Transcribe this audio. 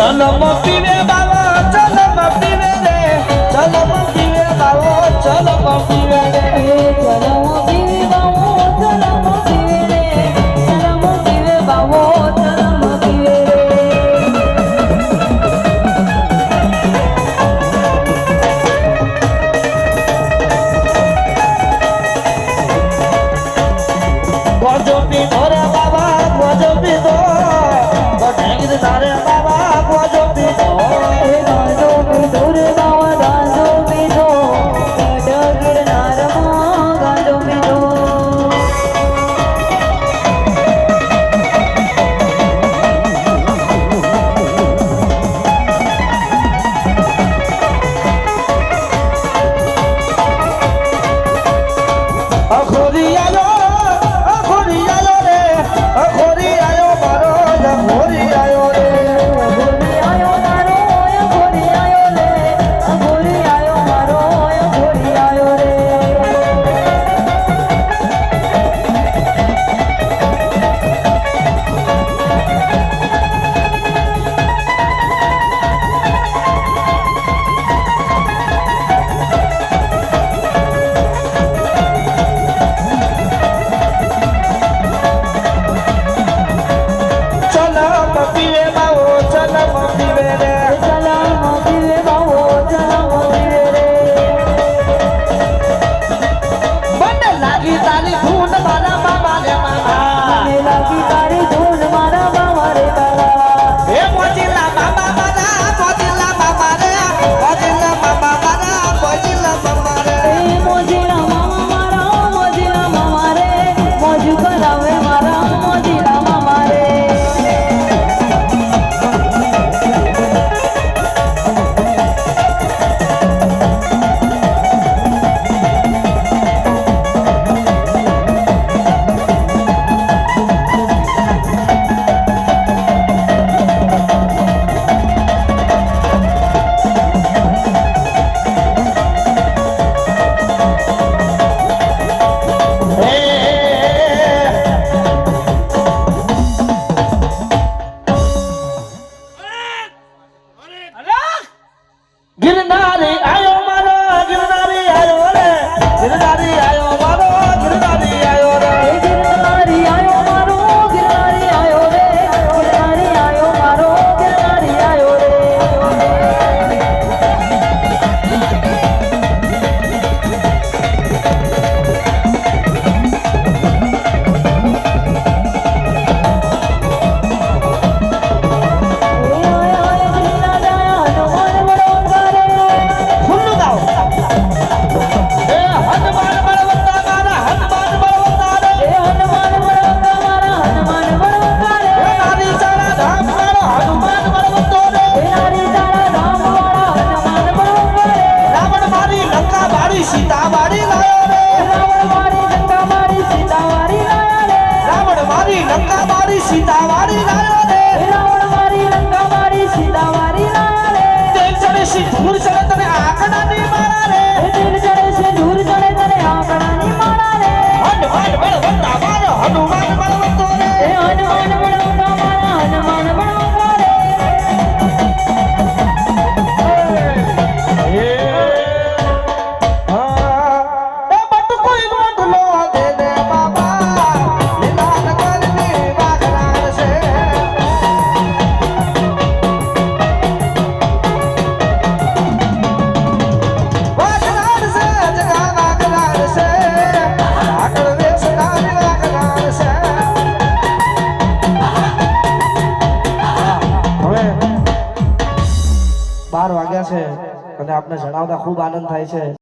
চলো মপিবে বাবা চলো মপিবে রে চলো মপিবে বাবা চলো মপিবে রে ধরে বাবা গজবি ধরে। গজবি ধরে বাবা 양가바 리, 신나바리 나. છે. અને આપને જણાવતા ખૂબ આનંદ થાય છે.